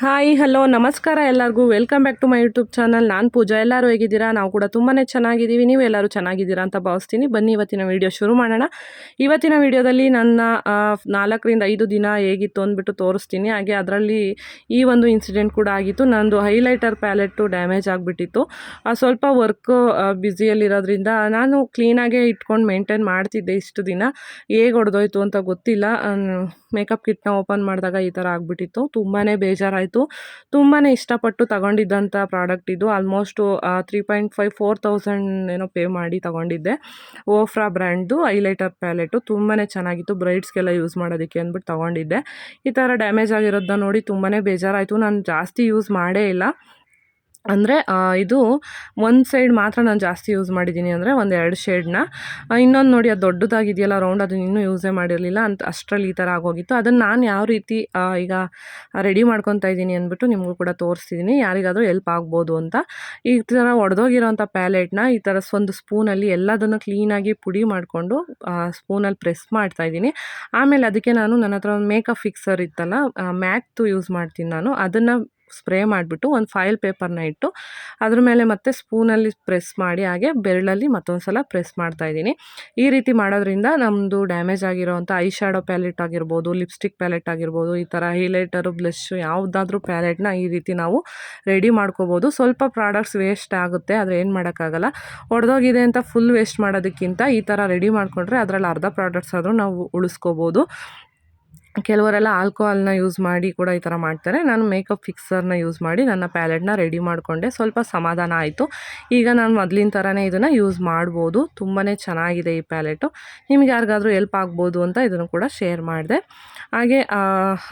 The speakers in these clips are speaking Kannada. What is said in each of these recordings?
ಹಾಯ್ ಹಲೋ ನಮಸ್ಕಾರ ಎಲ್ಲರಿಗೂ. Welcome back to my YouTube channel ನಾನು ಪೂಜಾ. ಎಲ್ಲರೂ ಹೇಗಿದ್ದೀರಾ? ನಾವು ಕೂಡ ತುಂಬಾ ಚೆನ್ನಾಗಿದ್ದೀವಿ. ನೀವು ಎಲ್ಲರೂ ಚೆನ್ನಾಗಿದ್ದೀರಾ ಅಂತ ಭಾವಿಸ್ತೀನಿ. ಬನ್ನಿ, ಇವತ್ತಿನ ವಿಡಿಯೋ ಶುರು ಮಾಡೋಣ. ಇವತ್ತಿನ ವಿಡಿಯೋದಲ್ಲಿ ನನ್ನ ನಾಲ್ಕರಿಂದ ಐದು ದಿನ ಹೇಗಿತ್ತು ಅಂದ್ಬಿಟ್ಟು ತೋರಿಸ್ತೀನಿ. ಹಾಗೆ ಅದರಲ್ಲಿ ಈ ಒಂದು ಇನ್ಸಿಡೆಂಟ್ ಕೂಡ ಆಗಿತ್ತು. ನಂದು ಹೈಲೈಟರ್ ಪ್ಯಾಲೆಟ್ಟು ಡ್ಯಾಮೇಜ್ ಆಗಿಬಿಟ್ಟಿತ್ತು. ಸ್ವಲ್ಪ ವರ್ಕ್ ಬ್ಯುಸಿಯಲ್ಲಿರೋದ್ರಿಂದ ನಾನು ಕ್ಲೀನಾಗೇ ಇಟ್ಕೊಂಡು ಮೇಂಟೈನ್ ಮಾಡ್ತಿದ್ದೆ ಇಷ್ಟು ದಿನ. ಹೇಗೆ ಹೊಡೆದೋಯ್ತು ಅಂತ ಗೊತ್ತಿಲ್ಲ. ಮೇಕಪ್ ಕಿಟ್ನ ಓಪನ್ ಮಾಡಿದಾಗ ಈ ಥರ ಆಗಿಬಿಟ್ಟಿತ್ತು. ತುಂಬಾ ಬೇಜಾರಾಯಿತು. ತುಂಬಾ ಇಷ್ಟಪಟ್ಟು ತಗೊಂಡಿದ್ದಂಥ ಪ್ರಾಡಕ್ಟ್ ಇದು. Almost three point five four thousand ಏನೋ ಪೇ ಮಾಡಿ ತಗೊಂಡಿದ್ದೆ. ಓಫ್ರಾ ಬ್ರ್ಯಾಂಡ್ದು ಹೈಲೈಟರ್ ಪ್ಯಾಲೆಟು ತುಂಬಾ ಚೆನ್ನಾಗಿತ್ತು. ಬ್ರೈಡ್ಸ್ಗೆಲ್ಲ ಯೂಸ್ ಮಾಡೋದಕ್ಕೆ ಅಂದ್ಬಿಟ್ಟು ತಗೊಂಡಿದ್ದೆ. ಈ ಥರ ಡ್ಯಾಮೇಜ್ ಆಗಿರೋದನ್ನ ನೋಡಿ ತುಂಬಾ ಬೇಜಾರಾಯಿತು. ನಾನು ಜಾಸ್ತಿ ಯೂಸ್ ಮಾಡೇ ಇಲ್ಲ. ಅಂದರೆ ಇದು ಒಂದು ಸೈಡ್ ಮಾತ್ರ ನಾನು ಜಾಸ್ತಿ ಯೂಸ್ ಮಾಡಿದ್ದೀನಿ ಅಂದರೆ ಒಂದು ಎರಡು ಶೇಡ್ನ ಇನ್ನೊಂದು ನೋಡಿ, ಅದು ದೊಡ್ಡದಾಗಿದೆಯಲ್ಲ ರೌಂಡ್ ಅದನ್ನ ಇನ್ನೂ ಯೂಸೇ ಮಾಡಿರಲಿಲ್ಲ. ಅಂತ ಅಷ್ಟರಲ್ಲಿ ಈ ಥರ ಆಗೋಗಿತ್ತು. ಅದನ್ನು ನಾನು ಯಾವ ರೀತಿ ಈಗ ರೆಡಿ ಮಾಡ್ಕೊತಾ ಇದ್ದೀನಿ ಅಂದ್ಬಿಟ್ಟು ನಿಮಗೂ ಕೂಡ ತೋರಿಸ್ತಿದ್ದೀನಿ ಯಾರಿಗಾದರೂ ಎಲ್ಪ್ ಆಗ್ಬೋದು ಅಂತ. ಈ ಥರ ಒಡೆದೋಗಿರೋಂಥ ಪ್ಯಾಲೆಟ್ನ ಈ ಥರ ಒಂದು ಸ್ಪೂನಲ್ಲಿ ಎಲ್ಲದನ್ನು ಕ್ಲೀನಾಗಿ ಪುಡಿ ಮಾಡಿಕೊಂಡು ಸ್ಪೂನಲ್ಲಿ ಪ್ರೆಸ್ ಮಾಡ್ತಾ ಇದ್ದೀನಿ. ಆಮೇಲೆ ಅದಕ್ಕೆ ನಾನು ನನ್ನ ಹತ್ರ ಒಂದು ಮೇಕಪ್ ಫಿಕ್ಸರ್ ಇತ್ತಲ್ಲ ಮ್ಯಾಕ್ದು ಯೂಸ್ ಮಾಡ್ತೀನಿ ನಾನು. ಅದನ್ನು ಸ್ಪ್ರೇ ಮಾಡಿಬಿಟ್ಟು ಒಂದು ಫೈಲ್ ಪೇಪರ್ನ ಇಟ್ಟು ಅದ್ರ ಮೇಲೆ ಮತ್ತೆ ಸ್ಪೂನಲ್ಲಿ ಪ್ರೆಸ್ ಮಾಡಿ ಹಾಗೆ ಬೆರಳಲ್ಲಿ ಮತ್ತೊಂದು ಸಲ ಪ್ರೆಸ್ ಮಾಡ್ತಾ ಇದ್ದೀನಿ. ಈ ರೀತಿ ಮಾಡೋದ್ರಿಂದ ನಮ್ಮದು ಡ್ಯಾಮೇಜ್ ಆಗಿರೋವಂಥ ಐ ಶ್ಯಾಡೋ ಪ್ಯಾಲೆಟ್ ಆಗಿರ್ಬೋದು, ಲಿಪ್ಸ್ಟಿಕ್ ಪ್ಯಾಲೆಟ್ ಆಗಿರ್ಬೋದು, ಈ ಥರ ಹೈಲೈಟರು, ಬ್ಲಷ್ ಯಾವುದಾದ್ರೂ ಪ್ಯಾಲೆಟ್ನ ಈ ರೀತಿ ನಾವು ರೆಡಿ ಮಾಡ್ಕೋಬೋದು. ಸ್ವಲ್ಪ ಪ್ರಾಡಕ್ಟ್ಸ್ ವೇಸ್ಟ್ ಆಗುತ್ತೆ, ಆದರೆ ಏನು ಮಾಡೋಕ್ಕಾಗಲ್ಲ. ಒಡೆದೋಗಿದೆ ಅಂತ ಫುಲ್ ವೇಸ್ಟ್ ಮಾಡೋದಕ್ಕಿಂತ ಈ ಥರ ರೆಡಿ ಮಾಡಿಕೊಂಡ್ರೆ ಅದರಲ್ಲಿ ಅರ್ಧ ಪ್ರಾಡಕ್ಟ್ಸ್ ಆದರೂ ನಾವು ಉಳಿಸ್ಕೋಬೋದು. ಕೆಲವರೆಲ್ಲ ಆಲ್ಕೋಹಾಲ್ನ ಯೂಸ್ ಮಾಡಿ ಕೂಡ ಈ ಥರ ಮಾಡ್ತಾರೆ. ನಾನು ಮೇಕಪ್ ಫಿಕ್ಸರ್ನ ಯೂಸ್ ಮಾಡಿ ನನ್ನ ಪ್ಯಾಲೆಟ್ನ ರೆಡಿ ಮಾಡಿಕೊಂಡೆ. ಸ್ವಲ್ಪ ಸಮಾಧಾನ ಆಯಿತು. ಈಗ ನಾನು ಮೊದಲಿನ ಥರನೇ ಇದನ್ನು ಯೂಸ್ ಮಾಡ್ಬೋದು. ತುಂಬಾ ಚೆನ್ನಾಗಿದೆ ಈ ಪ್ಯಾಲೆಟು ನಿಮ್ಗೆ ಯಾರಿಗಾದ್ರೂ ಹೆಲ್ಪ್ ಆಗ್ಬೋದು ಅಂತ ಇದನ್ನು ಕೂಡ ಶೇರ್ ಮಾಡಿದೆ. ಹಾಗೆ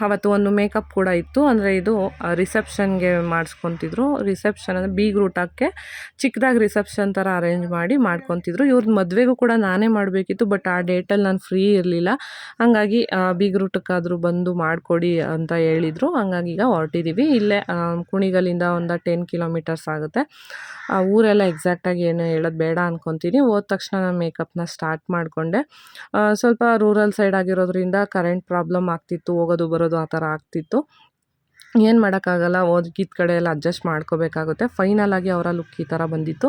ಅವತ್ತು ಒಂದು ಮೇಕಪ್ ಕೂಡ ಇತ್ತು. ಅಂದರೆ ಇದು ರಿಸೆಪ್ಷನ್ಗೆ ಮಾಡಿಸ್ಕೊತಿದ್ರು. ರಿಸೆಪ್ಷನ್ ಅಂದರೆ ಬೀಗ್ ರೂಟಕ್ಕೆ ಚಿಕ್ಕದಾಗಿ ರಿಸೆಪ್ಷನ್ ಥರ ಅರೇಂಜ್ ಮಾಡಿ ಮಾಡ್ಕೊತಿದ್ರು. ಇವ್ರದ್ದು ಮದುವೆಗೂ ಕೂಡ ನಾನೇ ಮಾಡಬೇಕಿತ್ತು ಬಟ್ ಆ ಡೇಟಲ್ಲಿ ನಾನು ಫ್ರೀ ಇರಲಿಲ್ಲ. ಹಂಗಾಗಿ ಬೀಗ್ ರೂಟಕ್ಕಾದರೂ ಬಂದು ಮಾಡಿಕೊಡಿ ಅಂತ ಹೇಳಿದರು. ಹಂಗಾಗಿ ಈಗ ಹೊರಟಿದ್ದೀವಿ ಇಲ್ಲೇ ಕುಣಿಗಲಿಂದ ಒಂದು ಟೆನ್ ಕಿಲೋಮೀಟರ್ಸ್ ಆಗುತ್ತೆ. ಆ, ಊರೆಲ್ಲ ಎಕ್ಸಾಕ್ಟಾಗಿ ಏನು ಹೇಳೋದು ಬೇಡ ಅಂದ್ಕೊತೀನಿ ಹೋದ ತಕ್ಷಣ ನಾನು ಮೇಕಪ್ನ ಸ್ಟಾರ್ಟ್ ಮಾಡಿಕೊಂಡೆ. ಸ್ವಲ್ಪ ರೂರಲ್ ಸೈಡ್ ಆಗಿರೋದ್ರಿಂದ ಕರೆಂಟ್ ಪ್ರಾಬ್ಲಮ್ ಆಗ್ತಿತ್ತು, ಹೋಗೋದು ಬರೋದು ಆ ಥರ ಆಗ್ತಿತ್ತು. ಏನು ಮಾಡೋಕ್ಕಾಗಲ್ಲ ಓದ್ಗಿದ್ದ ಕಡೆ ಎಲ್ಲ ಅಡ್ಜಸ್ಟ್ ಮಾಡ್ಕೋಬೇಕಾಗುತ್ತೆ. ಫೈನಲ್ ಆಗಿ ಅವರ ಲುಕ್ ಈ ಥರ ಬಂದಿತ್ತು.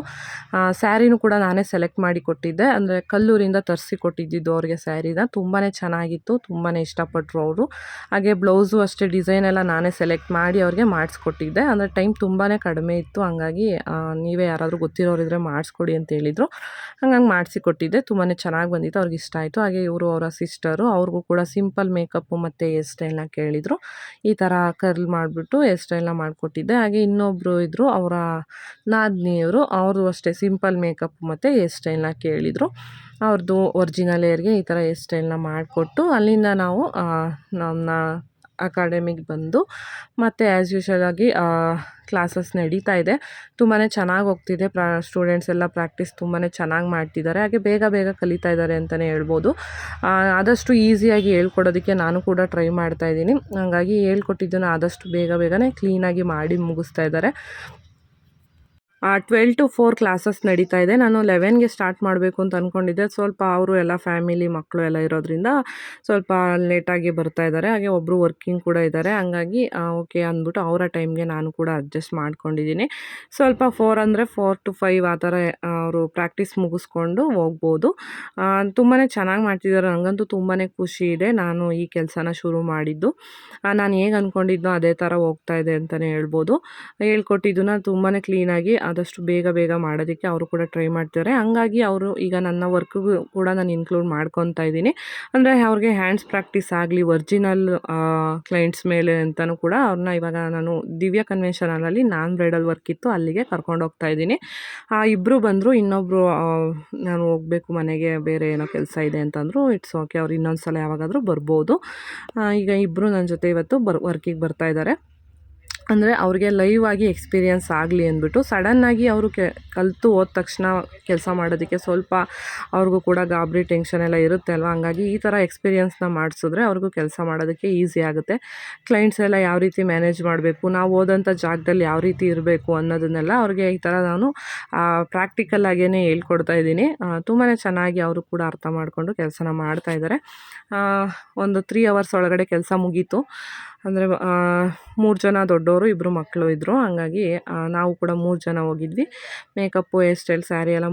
ಸ್ಯಾರಿನೂ ಕೂಡ ನಾನೇ ಸೆಲೆಕ್ಟ್ ಮಾಡಿ ಕೊಟ್ಟಿದ್ದೆ. ಅಂದರೆ ಕಲ್ಲೂರಿಂದ ತರಿಸಿ ಕೊಟ್ಟಿದ್ದಿದ್ದು ಅವ್ರಿಗೆ ಸ್ಯಾರಿನ. ತುಂಬಾ ಚೆನ್ನಾಗಿತ್ತು ತುಂಬಾ ಇಷ್ಟಪಟ್ಟರು ಅವರು. ಹಾಗೆ ಬ್ಲೌಸು ಅಷ್ಟೇ ಡಿಸೈನ್ ಎಲ್ಲ ನಾನೇ ಸೆಲೆಕ್ಟ್ ಮಾಡಿ ಅವ್ರಿಗೆ ಮಾಡಿಸ್ಕೊಟ್ಟಿದ್ದೆ. ಅಂದರೆ ಟೈಮ್ ತುಂಬಾ ಕಡಿಮೆ ಇತ್ತು. ಹಂಗಾಗಿ ನೀವೇ ಯಾರಾದರೂ ಗೊತ್ತಿರೋರಿದ್ರೆ ಮಾಡಿಸ್ಕೊಡಿ ಅಂತ ಹೇಳಿದರು. ಹಂಗಾಗಿ ಮಾಡಿಸಿಕೊಟ್ಟಿದ್ದೆ ತುಂಬಾ ಚೆನ್ನಾಗಿ ಬಂದಿತ್ತು. ಅವ್ರಿಗೆ ಇಷ್ಟ ಆಯಿತು. ಹಾಗೆ ಇವರು ಅವರ ಸಿಸ್ಟರು ಅವ್ರಿಗೂ ಕೂಡ ಸಿಂಪಲ್ ಮೇಕಪ್ಪು ಮತ್ತು ಹೇರ್ ಸ್ಟೈಲ್ನ ಕೇಳಿದರು. ಈ ಥರ ಕರ್ಲ್ ಮಾಡಿಬಿಟ್ಟು ಹೇರ್ ಸ್ಟೈಲ್ನ ಮಾಡಿಕೊಟ್ಟಿದ್ದೆ. ಹಾಗೆ ಇನ್ನೊಬ್ಬರು ಇದ್ದರು ಅವರ ನಾದಿನಿಯವರು ಅವರು ಅಷ್ಟೇ ಸಿಂಪಲ್ ಮೇಕಪ್ ಮತ್ತು ಹೇರ್ ಸ್ಟೈಲ್ನ ಕೇಳಿದರು. ಅವ್ರದ್ದು ಒರಿಜಿನಲ್ ಹೇರ್ಗೆ ಈ ಥರ ಹೇರ್ ಸ್ಟೈಲ್ನ ಮಾಡಿಕೊಟ್ಟು ಅಲ್ಲಿಂದ ನಾವು ನಮ್ಮ ಅಕಾಡೆಮಿಗೆ ಬಂದು ಮತ್ತು ಆ್ಯಸ್ ಯೂಶಲ್ ಆಗಿ ಕ್ಲಾಸಸ್ ನಡೀತಾ ಇದೆ. ತುಂಬಾ ಚೆನ್ನಾಗಿ ಹೋಗ್ತಿದೆ. ಪ್ರಾ ಸ್ಟೂಡೆಂಟ್ಸ್ ಎಲ್ಲ ಪ್ರಾಕ್ಟೀಸ್ ತುಂಬಾ ಚೆನ್ನಾಗಿ ಮಾಡ್ತಿದ್ದಾರೆ. ಹಾಗೆ ಬೇಗ ಬೇಗ ಕಲಿತಾ ಇದ್ದಾರೆ ಅಂತಲೇ ಹೇಳ್ಬೋದು. ಆದಷ್ಟು ಈಸಿಯಾಗಿ ಹೇಳ್ಕೊಡೋದಕ್ಕೆ ನಾನು ಕೂಡ ಟ್ರೈ ಮಾಡ್ತಾ ಇದ್ದೀನಿ. ಹಾಗಾಗಿ ಹೇಳ್ಕೊಟ್ಟಿದ್ದನ್ನು ಆದಷ್ಟು ಬೇಗ ಬೇಗನೆ ಕ್ಲೀನಾಗಿ ಮಾಡಿ ಮುಗಿಸ್ತಾ ಇದ್ದಾರೆ. ಟ್ವೆಲ್ ಟು ಫೋರ್ ಕ್ಲಾಸಸ್ ನಡೀತಾ ಇದೆ. ನಾನು ಲೆವೆನ್ಗೆ ಸ್ಟಾರ್ಟ್ ಮಾಡಬೇಕು ಅಂತ ಅಂದ್ಕೊಂಡಿದ್ದೆ ಸ್ವಲ್ಪ ಅವರು ಎಲ್ಲ ಫ್ಯಾಮಿಲಿ ಮಕ್ಕಳು ಎಲ್ಲ ಇರೋದ್ರಿಂದ ಸ್ವಲ್ಪ ಲೇಟಾಗಿ ಬರ್ತಾ ಇದ್ದಾರೆ. ಹಾಗೆ ಒಬ್ಬರು ವರ್ಕಿಂಗ್ ಕೂಡ ಇದ್ದಾರೆ. ಹಂಗಾಗಿ ಓಕೆ ಅಂದ್ಬಿಟ್ಟು ಅವರ ಟೈಮ್ಗೆ ನಾನು ಕೂಡ ಅಡ್ಜಸ್ಟ್ ಮಾಡ್ಕೊಂಡಿದ್ದೀನಿ. ಸ್ವಲ್ಪ ಫೋರ್ ಅಂದರೆ ಫೋರ್ ಟು ಫೈವ್ ಆ ಥರ ಅವರು ಪ್ರಾಕ್ಟೀಸ್ ಮುಗಿಸ್ಕೊಂಡು ಹೋಗ್ಬೋದು. ತುಂಬಾ ಚೆನ್ನಾಗಿ ಮಾಡ್ತಿದ್ದಾರೆ. ನನಗಂತೂ ತುಂಬಾ ಖುಷಿ ಇದೆ ನಾನು ಈ ಕೆಲಸನ ಶುರು ಮಾಡಿದ್ದು. ನಾನು ಹೇಗೆ ಅಂದ್ಕೊಂಡಿದ್ನೋ ಅದೇ ಥರ ಹೋಗ್ತಾ ಇದೆ ಅಂತಲೇ ಹೇಳ್ಬೋದು. ಹೇಳ್ಕೊಟ್ಟಿದ್ದನ್ನ ತುಂಬಾ ಕ್ಲೀನಾಗಿ ಆದಷ್ಟು ಬೇಗ ಬೇಗ ಮಾಡೋದಕ್ಕೆ ಅವರು ಕೂಡ ಟ್ರೈ ಮಾಡ್ತಾರೆ. ಹಂಗಾಗಿ ಅವರು ಈಗ ನನ್ನ ವರ್ಕ್ಗೂ ಕೂಡ ನಾನು ಇನ್ಕ್ಲೂಡ್ ಮಾಡ್ಕೊತಾ ಇದ್ದೀನಿ. ಅಂದರೆ ಅವ್ರಿಗೆ ಹ್ಯಾಂಡ್ಸ್ ಪ್ರಾಕ್ಟೀಸ್ ಆಗಲಿ ಒರ್ಜಿನಲ್ ಕ್ಲೈಂಟ್ಸ್ ಮೇಲೆ ಅಂತಲೂ ಕೂಡ ಅವ್ರನ್ನ ಇವಾಗ ನಾನು ದಿವ್ಯ ಕನ್ವೆನ್ಷನಲ್ಲಿ ನಾನ್ ಬ್ರೈಡಲ್ ವರ್ಕ್ ಇತ್ತು, ಅಲ್ಲಿಗೆ ಕರ್ಕೊಂಡು ಹೋಗ್ತಾ ಇದ್ದೀನಿ. ಇಬ್ಬರು ಬಂದರು ಇನ್ನೊಬ್ಬರು ನಾನು ಹೋಗಬೇಕು ಮನೆಗೆ, ಬೇರೆ ಏನೋ ಕೆಲಸ ಇದೆ ಅಂತಂದರು ಇಟ್ಸ್ ಓಕೆ ಅವ್ರು ಇನ್ನೊಂದು ಸಲ ಯಾವಾಗಾದರೂ ಬರ್ಬೋದು. ಈಗ ಇಬ್ಬರು ನನ್ನ ಜೊತೆ ಇವತ್ತು ಬರ್ ವರ್ಕಿಗೆ ಬರ್ತಾ ಇದ್ದಾರೆ. ಅಂದರೆ ಅವ್ರಿಗೆ ಲೈವ್ ಆಗಿ ಎಕ್ಸ್ಪೀರಿಯನ್ಸ್ ಆಗಲಿ ಅಂದ್ಬಿಟ್ಟು ಸಡನ್ನಾಗಿ ಅವರು ಕೆ, ಕಲಿತು ಹೋದ ತಕ್ಷಣ ಕೆಲಸ ಮಾಡೋದಕ್ಕೆ ಸ್ವಲ್ಪ ಅವ್ರಿಗೂ ಕೂಡ ಗಾಬರಿ ಟೆನ್ಷನ್ ಎಲ್ಲ ಇರುತ್ತೆ ಅಲ್ವಾ? ಹಂಗಾಗಿ ಈ ಥರ ಎಕ್ಸ್ಪೀರಿಯನ್ಸ್ನ ಮಾಡಿಸಿದ್ರೆ ಅವ್ರಿಗೂ ಕೆಲಸ ಮಾಡೋದಕ್ಕೆ ಈಸಿ ಆಗುತ್ತೆ. ಕ್ಲೈಂಟ್ಸ್ ಎಲ್ಲ ಯಾವ ರೀತಿ ಮ್ಯಾನೇಜ್ ಮಾಡಬೇಕು, ನಾವು ಹೋದಂಥ ಜಾಗದಲ್ಲಿ ಯಾವ ರೀತಿ ಇರಬೇಕು ಅನ್ನೋದನ್ನೆಲ್ಲ ಅವ್ರಿಗೆ ಈ ಥರ ನಾನು ಪ್ರಾಕ್ಟಿಕಲ್ ಆಗೇ ಹೇಳ್ಕೊಡ್ತಾ ಇದ್ದೀನಿ. ತುಂಬಾ ಚೆನ್ನಾಗಿ ಅವರು ಕೂಡ ಅರ್ಥ ಮಾಡಿಕೊಂಡು ಕೆಲಸನ ಮಾಡ್ತಾ ಇದ್ದಾರೆ. ಒಂದು ತ್ರೀ ಅವರ್ಸ್ ಒಳಗಡೆ ಕೆಲಸ ಮುಗೀತು. ಅಂದರೆ ಮೂರು ಜನ ದೊಡ್ಡವರು ಇಬ್ಬರು ಮಕ್ಕಳು ಇದ್ದರು ಹಂಗಾಗಿ ನಾವು ಕೂಡ ಮೂರು ಜನ ಹೋಗಿದ್ವಿ. ಮೇಕಪ್ಪು, ಹೇರ್ ಸ್ಟೈಲ್, ಸ್ಯಾರಿ ಎಲ್ಲ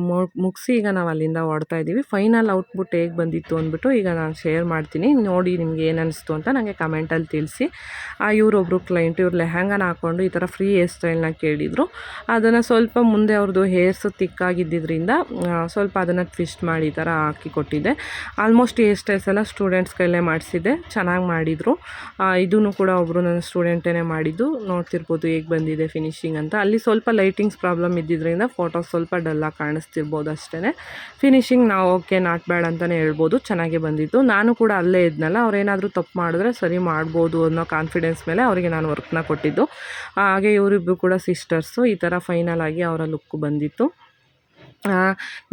ಮುಗಿಸಿ ಈಗ ನಾವು ಅಲ್ಲಿಂದ ಹೊಡ್ತಾ ಇದ್ದೀವಿ ಫೈನಲ್ ಔಟ್ಪುಟ್ ಹೇಗೆ ಬಂದಿತ್ತು ಅಂದ್ಬಿಟ್ಟು ಈಗ ನಾನು ಶೇರ್ ಮಾಡ್ತೀನಿ. ನೋಡಿ ನಿಮ್ಗೆ ಏನು ಅಂತ ನನಗೆ ಕಮೆಂಟಲ್ಲಿ ತಿಳಿಸಿ. ಇವರೊಬ್ಬರು ಕ್ಲೈಂಟ್ ಇವ್ರು ಲೆಹಂಗಾನ ಹಾಕ್ಕೊಂಡು ಈ ಥರ ಫ್ರೀ ಹೇರ್ ಸ್ಟೈಲ್ನ ಕೇಳಿದರು. ಅದನ್ನು ಸ್ವಲ್ಪ ಮುಂದೆ ಅವ್ರದ್ದು ಹೇರ್ಸ್ ತಿಕ್ಕಾಗಿದ್ದರಿಂದ ಸ್ವಲ್ಪ ಅದನ್ನು ಟ್ವಿಸ್ಟ್ ಮಾಡಿ ಈ ಥರ ಹಾಕಿ ಕೊಟ್ಟಿದ್ದೆ. ಆಲ್ಮೋಸ್ಟ್ ಹೇರ್ ಸ್ಟೈಲ್ಸ್ ಎಲ್ಲ ಸ್ಟೂಡೆಂಟ್ಸ್ ಕೈಲೇ ಮಾಡಿಸಿದ್ದೆ. ಚೆನ್ನಾಗಿ ಮಾಡಿದರು. ಇದೂ ಕೂಡ ಒಬ್ಬರು ನನ್ನ ಸ್ಟೂಡೆಂಟೇ ಮಾಡಿದ್ದು ನೋಡ್ತಿರ್ಬೋದು ಹೇಗೆ ಬಂದಿದೆ ಫಿನಿಶಿಂಗ್ ಅಂತ. ಅಲ್ಲಿ ಸ್ವಲ್ಪ ಲೈಟಿಂಗ್ಸ್ ಪ್ರಾಬ್ಲಮ್ ಇದ್ದಿದ್ದರಿಂದ ಫೋಟೋ ಸ್ವಲ್ಪ ಡಲ್ಲಾಗಿ ಕಾಣಿಸ್ತಿರ್ಬೋದು ಅಷ್ಟೇ ಫಿನಿಶಿಂಗ್ ನಾವು ಓಕೆ ನಾಟ್ ಬ್ಯಾಡ್ ಅಂತಲೇ ಹೇಳ್ಬೋದು, ಚೆನ್ನಾಗೇ ಬಂದಿತ್ತು. ನಾನು ಕೂಡ ಅಲ್ಲೇ ಇದ್ನಲ್ಲ, ಅವರೇನಾದರೂ ತಪ್ಪು ಮಾಡಿದ್ರೆ ಸರಿ ಮಾಡ್ಬೋದು ಅನ್ನೋ ಕಾನ್ಫಿಡೆನ್ಸ್ ಮೇಲೆ ಅವರಿಗೆ ನಾನು ವರ್ಕ್ನ ಕೊಟ್ಟಿದ್ದು. ಹಾಗೆ ಇವರಿಬ್ಬರು ಕೂಡ ಸಿಸ್ಟರ್ಸು ಈ ಥರ ಫೈನಲ್ ಆಗಿ ಅವರ ಲುಕ್ ಬಂದಿತ್ತು.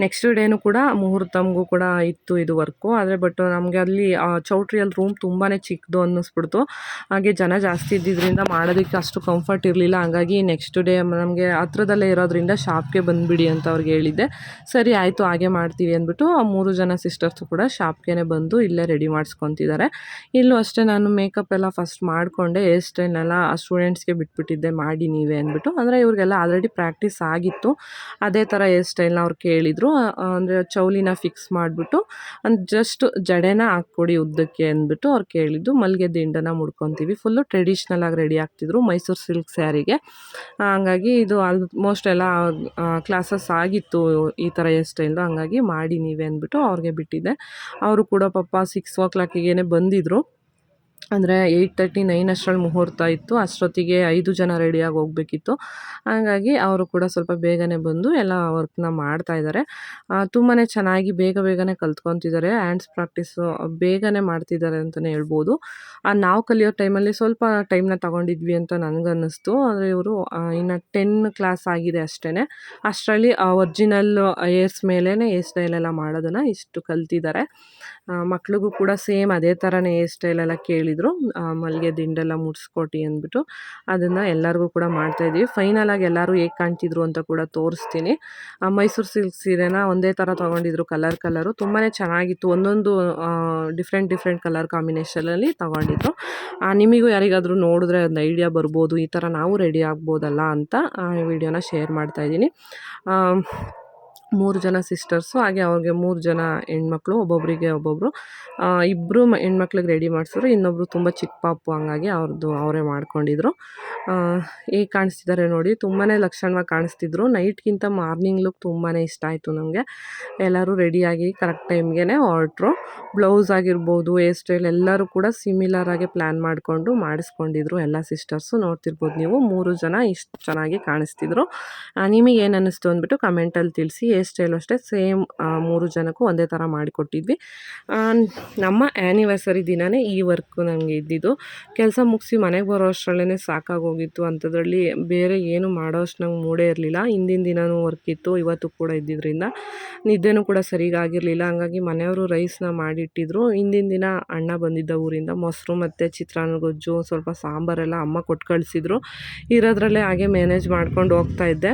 ನೆಕ್ಸ್ಟ್ ಡೇನೂ ಕೂಡ ಮುಹೂರ್ತಮ್ಗೂ ಕೂಡ ಇತ್ತು ಇದು ವರ್ಕು ಆದರೆ ಬಟ್ ನಮಗೆ ಅಲ್ಲಿ ಚೌಟ್ರಿಯಲ್ಲಿ ರೂಮ್ ತುಂಬಾ ಚಿಕ್ಕದು ಅನ್ನಿಸ್ಬಿಡ್ತು. ಹಾಗೆ ಜನ ಜಾಸ್ತಿ ಇದ್ದಿದ್ದರಿಂದ ಮಾಡೋದಕ್ಕೆ ಅಷ್ಟು ಕಂಫರ್ಟ್ ಇರಲಿಲ್ಲ. ಹಾಗಾಗಿ ನೆಕ್ಸ್ಟ್ ಡೇ ನಮಗೆ ಹತ್ರದಲ್ಲೇ ಇರೋದ್ರಿಂದ ಶಾಪ್ಗೆ ಬಂದುಬಿಡಿ ಅಂತ ಅವ್ರಿಗೆ ಹೇಳಿದ್ದೆ. ಸರಿ, ಆಯಿತು, ಹಾಗೆ ಮಾಡ್ತೀವಿ ಅಂದ್ಬಿಟ್ಟು ಮೂರು ಜನ ಸಿಸ್ಟರ್ಸು ಕೂಡ ಶಾಪ್ಗೆ ಬಂದು ಇಲ್ಲೇ ರೆಡಿ ಮಾಡಿಸ್ಕೊತಿದ್ದಾರೆ. ಇಲ್ಲೂ ಅಷ್ಟೇ ನಾನು ಮೇಕಪ್ ಎಲ್ಲ ಫಸ್ಟ್ ಮಾಡಿಕೊಂಡೆ. ಹೇರ್ ಸ್ಟೈಲ್ನೆಲ್ಲ ಸ್ಟೂಡೆಂಟ್ಸ್ಗೆ ಬಿಟ್ಬಿಟ್ಟಿದ್ದೆ, ಮಾಡಿ ನೀವೇ ಅಂದ್ಬಿಟ್ಟು. ಅಂದರೆ ಇವ್ರಿಗೆಲ್ಲ ಆಲ್ರೆಡಿ ಪ್ರಾಕ್ಟೀಸ್ ಆಗಿತ್ತು. ಅದೇ ಥರ ಹೇರ್ ಸ್ಟೈಲ್ನ ಅವ್ರು ಕೇಳಿದರು. ಅಂದರೆ ಚೌಲಿನ ಫಿಕ್ಸ್ ಮಾಡಿಬಿಟ್ಟು ಜಸ್ಟ್ ಜಡೆನ ಹಾಕ್ಕೊಡಿ ಉದ್ದಕ್ಕೆ ಅಂದ್ಬಿಟ್ಟು ಅವ್ರು ಕೇಳಿದ್ದು. ಮಲ್ಲಿಗೆ ದಿಂಡನ ಮುಡ್ಕೊತೀವಿ. ಫುಲ್ಲು ಟ್ರೆಡಿಷ್ನಲ್ ಆಗಿ ರೆಡಿ ಆಗ್ತಿದ್ರು ಮೈಸೂರು ಸಿಲ್ಕ್ ಸ್ಯಾರಿಗೆ ಹಂಗಾಗಿ ಇದು ಆಲ್ಮೋಸ್ಟ್ ಎಲ್ಲ ಕ್ಲಾಸಸ್ ಆಗಿತ್ತು ಈ ಥರ ಹೇರ್ ಸ್ಟೈಲು ಹಂಗಾಗಿ ಮಾಡಿ ನೀವೇ ಅಂದ್ಬಿಟ್ಟು ಅವ್ರಿಗೆ ಬಿಟ್ಟಿದ್ದೆ. ಅವರು ಕೂಡ ಪಾಪ ಸಿಕ್ಸ್ ಓ ಕ್ಲಾಕಿಗೇ ಬಂದಿದ್ದರು ಅಂದರೆ ಏಯ್ಟ್ ತರ್ಟಿ, ನೈನ್ ಅಷ್ಟರಲ್ಲಿ ಮುಹೂರ್ತ ಇತ್ತು. ಅಷ್ಟೊತ್ತಿಗೆ ಐದು ಜನ ರೆಡಿಯಾಗಿ ಹೋಗಬೇಕಿತ್ತು. ಹಾಗಾಗಿ ಅವರು ಕೂಡ ಸ್ವಲ್ಪ ಬೇಗನೆ ಬಂದು ಎಲ್ಲ ವರ್ಕ್ನ ಮಾಡ್ತಾಯಿದ್ದಾರೆ ತುಂಬಾ ಚೆನ್ನಾಗಿ ಬೇಗ ಬೇಗನೆ ಕಲ್ತ್ಕೊತಿದ್ದಾರೆ. ಹ್ಯಾಂಡ್ಸ್ ಪ್ರಾಕ್ಟೀಸು ಬೇಗನೆ ಮಾಡ್ತಿದ್ದಾರೆ ಅಂತಲೇ ಹೇಳ್ಬೋದು. ನಾವು ಕಲಿಯೋ ಟೈಮಲ್ಲಿ ಸ್ವಲ್ಪ ಟೈಮ್ನ ತಗೊಂಡಿದ್ವಿ ಅಂತ ನನಗನ್ನಿಸ್ತು. ಆದರೆ ಇವರು ಇನ್ನು ಟೆನ್ ಕ್ಲಾಸ್ ಆಗಿದೆ ಅಷ್ಟೇ ಅಷ್ಟರಲ್ಲಿ ಒರ್ಜಿನಲ್ ಏರ್ಸ್ ಮೇಲೇ ಹೇರ್ ಸ್ಟೈಲೆಲ್ಲ ಮಾಡೋದನ್ನು ಇಷ್ಟು ಕಲ್ತಿದ್ದಾರೆ. ಮಕ್ಳಿಗೂ ಕೂಡ ಸೇಮ್ ಅದೇ ಥರನೇ ಹೇರ್ ಸ್ಟೈಲೆಲ್ಲ ಕೇಳಿದರು. ಮಲ್ಲಿಗೆ ದಿಂಡೆಲ್ಲ ಮುಡ್ಸ್ಕೊಟ್ಟು ಅಂದ್ಬಿಟ್ಟು ಅದನ್ನು ಎಲ್ಲರಿಗೂ ಕೂಡ ಮಾಡ್ತಾಯಿದ್ದೀವಿ ಆಗಿ ಎಲ್ಲರೂ ಹೇಗೆ ಕಾಣ್ತಿದ್ರು ಅಂತ ಕೂಡ ತೋರಿಸ್ತೀನಿ. ಮೈಸೂರು ಸಿಲ್ಕ್ ಸೀರೆನ ಒಂದೇ ಥರ ತೊಗೊಂಡಿದ್ರು ಕಲರ್ ಕಲರು. ತುಂಬಾ ಚೆನ್ನಾಗಿತ್ತು. ಒಂದೊಂದು ಡಿಫ್ರೆಂಟ್ ಡಿಫ್ರೆಂಟ್ ಕಲರ್ ಕಾಂಬಿನೇಷನಲ್ಲಿ ತೊಗೊಂಡಿದ್ರು. ನಿಮಗೂ ಯಾರಿಗಾದರೂ ನೋಡಿದ್ರೆ ಒಂದು ಐಡಿಯಾ ಬರ್ಬೋದು. ಈ ಥರ ನಾವು ರೆಡಿ ಆಗ್ಬೋದಲ್ಲ ಅಂತ ವಿಡಿಯೋನ ಶೇರ್ ಮಾಡ್ತಾಯಿದ್ದೀನಿ ಮೂರು ಜನ ಸಿಸ್ಟರ್ಸು ಹಾಗೆ ಅವ್ರಿಗೆ ಮೂರು ಜನ ಹೆಣ್ಮಕ್ಳು ಒಬ್ಬೊಬ್ಬರಿಗೆ ಒಬ್ಬೊಬ್ಬರು ಇಬ್ಬರು ಹೆಣ್ಮಕ್ಳಿಗೆ ರೆಡಿ ಮಾಡಿಸಿದ್ರು ಇನ್ನೊಬ್ಬರು ತುಂಬ ಚಿಕ್ಕ ಪಾಪು ಹಂಗಾಗಿ ಅವ್ರದ್ದು ಅವರೇ ಮಾಡ್ಕೊಂಡಿದ್ರು. ಹೇಗೆ ಕಾಣಿಸ್ತಿದ್ದಾರೆ ನೋಡಿ ತುಂಬಾ ಲಕ್ಷಣವಾಗಿ ಕಾಣಿಸ್ತಿದ್ರು. ನೈಟ್ಗಿಂತ ಮಾರ್ನಿಂಗ್ ಲುಕ್ ತುಂಬಾ ಇಷ್ಟ ಆಯಿತು ನಮಗೆ. ಎಲ್ಲರೂ ರೆಡಿಯಾಗಿ ಕರೆಕ್ಟ್ ಟೈಮ್ಗೆ ಹೊರಟ್ರು. ಬ್ಲೌಸ್ ಆಗಿರ್ಬೋದು ಹೇರ್ ಸ್ಟೈಲ್ ಎಲ್ಲರೂ ಕೂಡ ಸಿಮಿಲರ್ ಆಗಿ ಪ್ಲ್ಯಾನ್ ಮಾಡಿಕೊಂಡು ಮಾಡಿಸ್ಕೊಂಡಿದ್ರು ಎಲ್ಲ ಸಿಸ್ಟರ್ಸು ನೋಡ್ತಿರ್ಬೋದು ನೀವು, ಮೂರು ಜನ ಇಷ್ಟು ಚೆನ್ನಾಗಿ ಕಾಣಿಸ್ತಿದ್ರು. ನಿಮಗೆ ಏನು ಅನ್ನಿಸ್ತು ಅಂದ್ಬಿಟ್ಟು ಕಮೆಂಟಲ್ಲಿ ತಿಳಿಸಿ. ಹೇರ್ ಸ್ಟೈಲು ಅಷ್ಟೇ ಸೇಮ್ ಮೂರು ಜನಕ್ಕೂ ಒಂದೇ ಥರ ಮಾಡಿಕೊಟ್ಟಿದ್ವಿ. ನಮ್ಮ ಆ್ಯನಿವರ್ಸರಿ ದಿನವೇ ಈ ವರ್ಕು ನನಗೆ ಇದ್ದಿದ್ದು. ಕೆಲಸ ಮುಗಿಸಿ ಮನೆಗೆ ಬರೋ ಅಷ್ಟರಲ್ಲೇ ಸಾಕಾಗೋಗಿತ್ತು. ಅಂಥದ್ರಲ್ಲಿ ಬೇರೆ ಏನು ಮಾಡೋ ಅಷ್ಟು ನಂಗೆ ಮೂಡೇ ಇರಲಿಲ್ಲ. ಹಿಂದಿನ ದಿನವೂ ವರ್ಕ್ ಇತ್ತು, ಇವತ್ತು ಕೂಡ ಇದ್ದಿದ್ದರಿಂದ ನಿದ್ದೆನೂ ಕೂಡ ಸರಿಗಾಗಿರಲಿಲ್ಲ. ಹಾಗಾಗಿ ಮನೆಯವರು ರೈಸ್ನ ಮಾಡಿಟ್ಟಿದ್ರು. ಹಿಂದಿನ ದಿನ ಅಣ್ಣ ಬಂದಿದ್ದ ಊರಿಂದ ಮೊಸರು ಮತ್ತು ಚಿತ್ರಾನ್ನ ಗೊಜ್ಜು, ಸ್ವಲ್ಪ ಸಾಂಬಾರೆಲ್ಲ ಅಮ್ಮ ಕೊಟ್ಟು ಕಳಿಸಿದ್ರು ಇರೋದ್ರಲ್ಲೇ ಹಾಗೆ ಮ್ಯಾನೇಜ್ ಮಾಡ್ಕೊಂಡು ಹೋಗ್ತಾ ಇದ್ದೆ.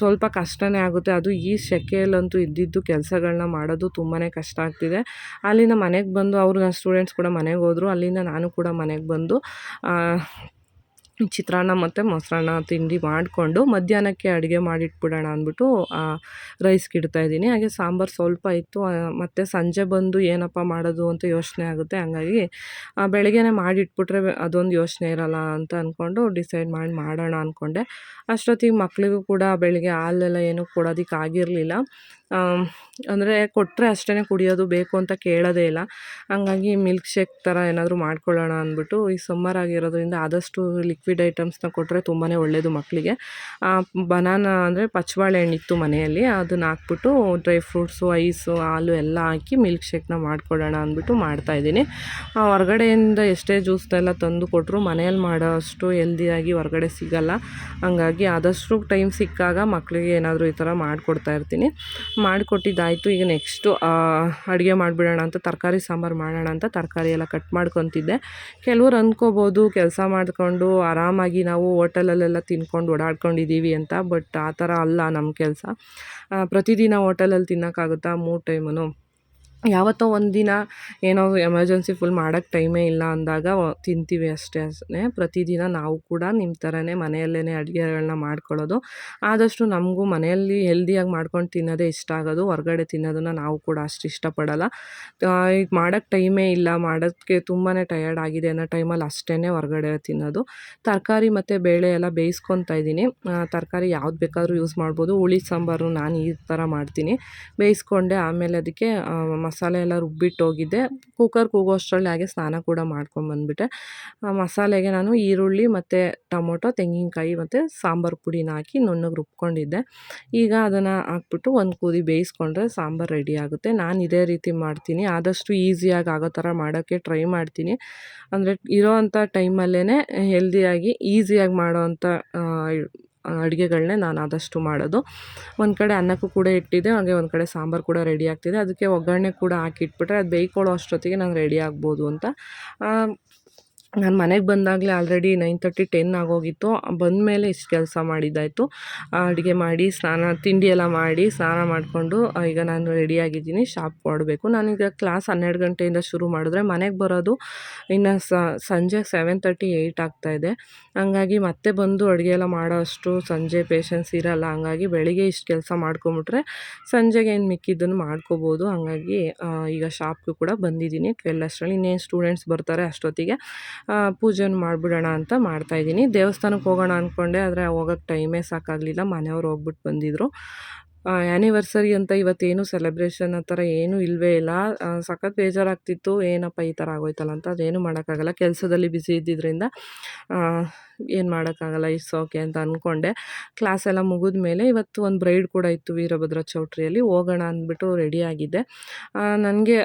ಸ್ವಲ್ಪ ಕಷ್ಟನೇ ಆಗುತ್ತೆ. ಅದು ಈ ಸೆಕೆಯಲ್ಲಂತೂ ಇದ್ದಿದ್ದು ಕೆಲಸಗಳನ್ನ ಮಾಡೋದು ತುಂಬಾ ಕಷ್ಟ ಆಗ್ತಿದೆ. ಅಲ್ಲಿಂದ ಮನೆಗೆ ಬಂದು ಅವ್ರು ನನ್ನ ಸ್ಟೂಡೆಂಟ್ಸ್ ಕೂಡ ಮನೆಗೆ ಹೋದರು. ಅಲ್ಲಿಂದ ನಾನು ಕೂಡ ಮನೆಗೆ ಬಂದು ಚಿತ್ರಾನ್ನ ಮತ್ತು ಮೊಸರನ್ನ ತಿಂಡಿ ಮಾಡಿಕೊಂಡು ಮಧ್ಯಾಹ್ನಕ್ಕೆ ಅಡುಗೆ ಮಾಡಿಟ್ಬಿಡೋಣ ಅಂದ್ಬಿಟ್ಟು ರೈಸ್ಗೆ ಇಡ್ತಾಯಿದ್ದೀನಿ ಹಾಗೆ ಸಾಂಬಾರು ಸ್ವಲ್ಪ ಇತ್ತು ಮತ್ತು ಸಂಜೆ ಬಂದು ಏನಪ್ಪ ಮಾಡೋದು ಅಂತ ಯೋಚನೆ ಆಗುತ್ತೆ. ಹಂಗಾಗಿ ಬೆಳಗ್ಗೆನೇ ಮಾಡಿಟ್ಬಿಟ್ರೆ ಅದೊಂದು ಯೋಚನೆ ಇರೋಲ್ಲ ಅಂತ ಅಂದ್ಕೊಂಡು ಡಿಸೈಡ್ ಮಾಡಿ ಮಾಡೋಣ ಅಂದ್ಕೊಂಡೆ ಅಷ್ಟೊತ್ತಿಗೆ ಮಕ್ಕಳಿಗೂ ಕೂಡ ಬೆಳಗ್ಗೆ ಹಾಲೆಲ್ಲ ಏನೂ ಕೊಡೋದಕ್ಕೆ ಆಗಿರಲಿಲ್ಲ ಅಂದರೆ ಕೊಟ್ಟರೆ ಅಷ್ಟೇ ಕುಡಿಯೋದು ಬೇಕು ಅಂತ ಕೇಳೋದೇ ಇಲ್ಲ. ಹಂಗಾಗಿ ಮಿಲ್ಕ್ ಶೇಕ್ ಥರ ಏನಾದರೂ ಮಾಡ್ಕೊಳ್ಳೋಣ ಅಂದ್ಬಿಟ್ಟು ಈ ಸಮ್ಮರ್ ಆಗಿರೋದ್ರಿಂದ ಆದಷ್ಟು ಲಿಕ್ವಿಡ್ ಐಟಮ್ಸ್ನ ಕೊಟ್ಟರೆ ತುಂಬಾ ಒಳ್ಳೆಯದು ಮಕ್ಕಳಿಗೆ ಬನಾನ ಅಂದರೆ ಪಚ್ಚಬಾಳೆ ಹಣ್ಣಿತ್ತು ಮನೆಯಲ್ಲಿ, ಅದನ್ನ ಹಾಕ್ಬಿಟ್ಟು ಡ್ರೈ ಫ್ರೂಟ್ಸು ಐಸು ಹಾಲು ಎಲ್ಲ ಹಾಕಿ ಮಿಲ್ಕ್ ಶೇಕ್ನ ಮಾಡ್ಕೊಳ್ಳೋಣ ಅಂದ್ಬಿಟ್ಟು ಮಾಡ್ತಾಯಿದ್ದೀನಿ ಹೊರಗಡೆಯಿಂದ ಎಷ್ಟೇ ಜ್ಯೂಸ್ನೆಲ್ಲ ತಂದು ಕೊಟ್ಟರು ಮನೆಯಲ್ಲಿ ಮಾಡೋ ಅಷ್ಟು ಹೆಲ್ದಿಯಾಗಿ ಹೊರಗಡೆ ಸಿಗೋಲ್ಲ. ಹಂಗಾಗಿ ಆದಷ್ಟು ಟೈಮ್ ಸಿಕ್ಕಾಗ ಮಕ್ಕಳಿಗೆ ಏನಾದರೂ ಈ ಥರ ಮಾಡಿಕೊಡ್ತಾ ಇರ್ತೀನಿ. ಮಾಡಿಕೊಟ್ಟಿದ್ದಾಯಿತು. ಈಗ ನೆಕ್ಸ್ಟು ಅಡುಗೆ ಮಾಡಿಬಿಡೋಣ ಅಂತ, ತರಕಾರಿ ಸಾಂಬಾರು ಮಾಡೋಣ ಅಂತ ತರಕಾರಿ ಎಲ್ಲ ಕಟ್ ಮಾಡ್ಕೊತಿದ್ದೆ. ಕೆಲವ್ರು ಅಂದ್ಕೋಬೋದು, ಕೆಲಸ ಮಾಡಿಕೊಂಡು ಆರಾಮಾಗಿ ನಾವು ಹೋಟೆಲಲ್ಲೆಲ್ಲ ತಿನ್ಕೊಂಡು ಓಡಾಡ್ಕೊಂಡಿದ್ದೀವಿ ಅಂತ ಬಟ್ ಆ ಥರ ಅಲ್ಲ ನಮ್ಮ ಕೆಲಸ. ಪ್ರತಿದಿನ ಹೋಟೆಲಲ್ಲಿ ತಿನ್ನೋಕ್ಕಾಗುತ್ತಾ? ಮೂರು ಟೈಮು ಯಾವತ್ತೋ ಒಂದು ದಿನ ಏನೋ ಎಮರ್ಜೆನ್ಸಿ ಫುಲ್ ಮಾಡೋಕ್ಕೆ ಟೈಮೇ ಇಲ್ಲ ಅಂದಾಗ ತಿಂತೀವಿ ಅಷ್ಟೇ ಅಷ್ಟೇ. ಪ್ರತಿದಿನ ನಾವು ಕೂಡ ನಿಮ್ಮ ಥರನೇ ಮನೆಯಲ್ಲೇ ಅಡುಗೆಗಳನ್ನ ಮಾಡ್ಕೊಳ್ಳೋದು. ಆದಷ್ಟು ನಮಗೂ ಮನೆಯಲ್ಲಿ ಹೆಲ್ದಿಯಾಗಿ ಮಾಡ್ಕೊಂಡು ತಿನ್ನೋದೇ ಇಷ್ಟ ಆಗೋದು. ಹೊರಗಡೆ ತಿನ್ನೋದನ್ನು ನಾವು ಕೂಡ ಅಷ್ಟು ಇಷ್ಟಪಡಲ್ಲ. ಈಗ ಮಾಡೋಕ್ಕೆ ಟೈಮೇ ಇಲ್ಲ. ಮಾಡೋಕ್ಕೆ ತುಂಬಾ ಟಯರ್ಡ್ ಆಗಿದೆ ಅನ್ನೋ ಟೈಮಲ್ಲಿ ಅಷ್ಟೇ ಹೊರಗಡೆ ತಿನ್ನೋದು. ತರಕಾರಿ ಮತ್ತು ಬೇಳೆ ಎಲ್ಲ ಬೇಯಿಸ್ಕೊತಾ ಇದ್ದೀನಿ. ತರಕಾರಿ ಯಾವ್ದು ಬೇಕಾದರೂ ಯೂಸ್ ಮಾಡ್ಬೋದು. ಹುಳಿ ಸಾಂಬಾರು ನಾನು ಈ ಥರ ಮಾಡ್ತೀನಿ. ಬೇಯಿಸ್ಕೊಂಡೆ ಆಮೇಲೆ ಅದಕ್ಕೆ ಮಸಾಲೆ ಎಲ್ಲ ರುಬ್ಬಿಟ್ಟು ಹೋಗಿದ್ದೆ. ಕುಕ್ಕರ್ ಕೂಗೋಷ್ಟರಲ್ಲಿ ಹಾಗೆ ಸ್ನಾನ ಕೂಡ ಮಾಡ್ಕೊಂಬಂದ್ಬಿಟ್ಟೆ ಮಸಾಲೆಗೆ ನಾನು ಈರುಳ್ಳಿ ಮತ್ತು ಟೊಮೊಟೊ, ತೆಂಗಿನಕಾಯಿ ಮತ್ತು ಸಾಂಬಾರು ಪುಡಿನ ಹಾಕಿ ನುಣ್ಣಗೆ ರುಬ್ಕೊಂಡಿದ್ದೆ. ಈಗ ಅದನ್ನು ಹಾಕ್ಬಿಟ್ಟು ಒಂದು ಕುದಿ ಬೇಯಿಸ್ಕೊಂಡ್ರೆ ಸಾಂಬಾರು ರೆಡಿ ಆಗುತ್ತೆ. ನಾನು ಇದೇ ರೀತಿ ಮಾಡ್ತೀನಿ. ಆದಷ್ಟು ಈಸಿಯಾಗಿ ಆಗೋ ಥರ ಮಾಡೋಕ್ಕೆ ಟ್ರೈ ಮಾಡ್ತೀನಿ. ಅಂದರೆ ಇರೋ ಅಂಥ ಟೈಮಲ್ಲೇ ಹೆಲ್ದಿಯಾಗಿ ಈಸಿಯಾಗಿ ಮಾಡೋವಂಥ ಅಡುಗೆಗಳ್ನೇ ನಾನು ಆದಷ್ಟು ಮಾಡೋದು. ಒಂದು ಕಡೆ ಅನ್ನಕ್ಕೂ ಕೂಡ ಇಟ್ಟಿದ್ದೆ ಹಾಗೆ ಒಂದು ಕಡೆ ಸಾಂಬಾರು ಕೂಡ ರೆಡಿ ಆಗ್ತಿದೆ. ಅದಕ್ಕೆ ಒಗ್ಗರಣೆ ಕೂಡ ಹಾಕಿಟ್ಬಿಟ್ರೆ ಅದು ಬೇಯ್ಕೊಳ್ಳೋ ಅಷ್ಟೊತ್ತಿಗೆ ನಂಗೆ ರೆಡಿ ಆಗ್ಬೋದು ಅಂತ. ನಾನು ಮನೆಗೆ ಬಂದಾಗಲೇ ಆಲ್ರೆಡಿ ನೈನ್ ತರ್ಟಿ ಟೆನ್ ಆಗೋಗಿತ್ತು. ಬಂದಮೇಲೆ ಇಷ್ಟು ಕೆಲಸ ಮಾಡಿದ್ದಾಯಿತು. ಅಡುಗೆ ಮಾಡಿ, ಸ್ನಾನ, ತಿಂಡಿ ಎಲ್ಲ ಮಾಡಿ, ಸ್ನಾನ ಮಾಡಿಕೊಂಡು ಈಗ ನಾನು ರೆಡಿಯಾಗಿದ್ದೀನಿ ಶಾಪ್ ಮಾಡಬೇಕು ನಾನೀಗ ಕ್ಲಾಸ್ ಹನ್ನೆರಡು ಗಂಟೆಯಿಂದ ಶುರು ಮಾಡಿದ್ರೆ ಮನೆಗೆ ಬರೋದು ಇನ್ನು ಸಂಜೆ ಸೆವೆನ್ ತರ್ಟಿ ಏಯ್ಟ್ ಆಗ್ತಾಯಿದೆ ಹಂಗಾಗಿ ಮತ್ತೆ ಬಂದು ಅಡುಗೆ ಎಲ್ಲ ಮಾಡೋ ಅಷ್ಟು ಸಂಜೆ ಪೇಷನ್ಸ್ ಇರಲ್ಲ. ಹಂಗಾಗಿ ಬೆಳಿಗ್ಗೆ ಇಷ್ಟು ಕೆಲಸ ಮಾಡ್ಕೊಂಬಿಟ್ರೆ ಸಂಜೆಗೆ ಏನು ಮಿಕ್ಕಿದ್ದನ್ನು ಮಾಡ್ಕೋಬೋದು. ಹಂಗಾಗಿ ಈಗ ಶಾಪ್ಗೂ ಕೂಡ ಬಂದಿದ್ದೀನಿ. ಟ್ವೆಲ್ ಅಷ್ಟರಲ್ಲಿ ಇನ್ನೇನು ಸ್ಟೂಡೆಂಟ್ಸ್ ಬರ್ತಾರೆ ಅಷ್ಟೊತ್ತಿಗೆ. ಪೂಜೆನ ಮಾಡಿಬಿಡೋಣ ಅಂತ ಮಾಡ್ತಾಯಿದ್ದೀನಿ ದೇವಸ್ಥಾನಕ್ಕೆ ಹೋಗೋಣ ಅಂದ್ಕೊಂಡೆ ಆದರೆ ಹೋಗೋಕ್ಕೆ ಟೈಮೇ ಸಾಕಾಗಲಿಲ್ಲ. ಮನೆಯವ್ರು ಹೋಗ್ಬಿಟ್ಟು ಬಂದಿದ್ದರು ಆ್ಯನಿವರ್ಸರಿ ಅಂತ ಇವತ್ತೇನು ಸೆಲೆಬ್ರೇಷನ್ ಆ ಥರ ಏನೂ ಇಲ್ಲವೇ ಇಲ್ಲ. ಸಖತ್ ಬೇಜಾರಾಗ್ತಿತ್ತು. ಏನಪ್ಪ ಈ ಥರ ಆಗೋಯ್ತಲ್ಲ ಅಂತ. ಅದೇನು ಮಾಡೋಕ್ಕಾಗಲ್ಲ. ಕೆಲಸದಲ್ಲಿ ಬ್ಯುಸಿ ಇದ್ದಿದ್ದರಿಂದ ಏನು ಮಾಡೋಕ್ಕಾಗಲ್ಲ ಇಟ್ಸ್ ಓಕೆ ಅಂತ ಅಂದ್ಕೊಂಡೆ ಕ್ಲಾಸ್ ಎಲ್ಲ ಮುಗಿದ ಮೇಲೆ ಇವತ್ತು ಒಂದು ಬ್ರೈಡ್ ಕೂಡ ಇತ್ತು ವೀರಭದ್ರ ಚೌಟ್ರಿಯಲ್ಲಿ, ಹೋಗೋಣ ಅಂದ್ಬಿಟ್ಟು ರೆಡಿಯಾಗಿದ್ದೆ ನನಗೆ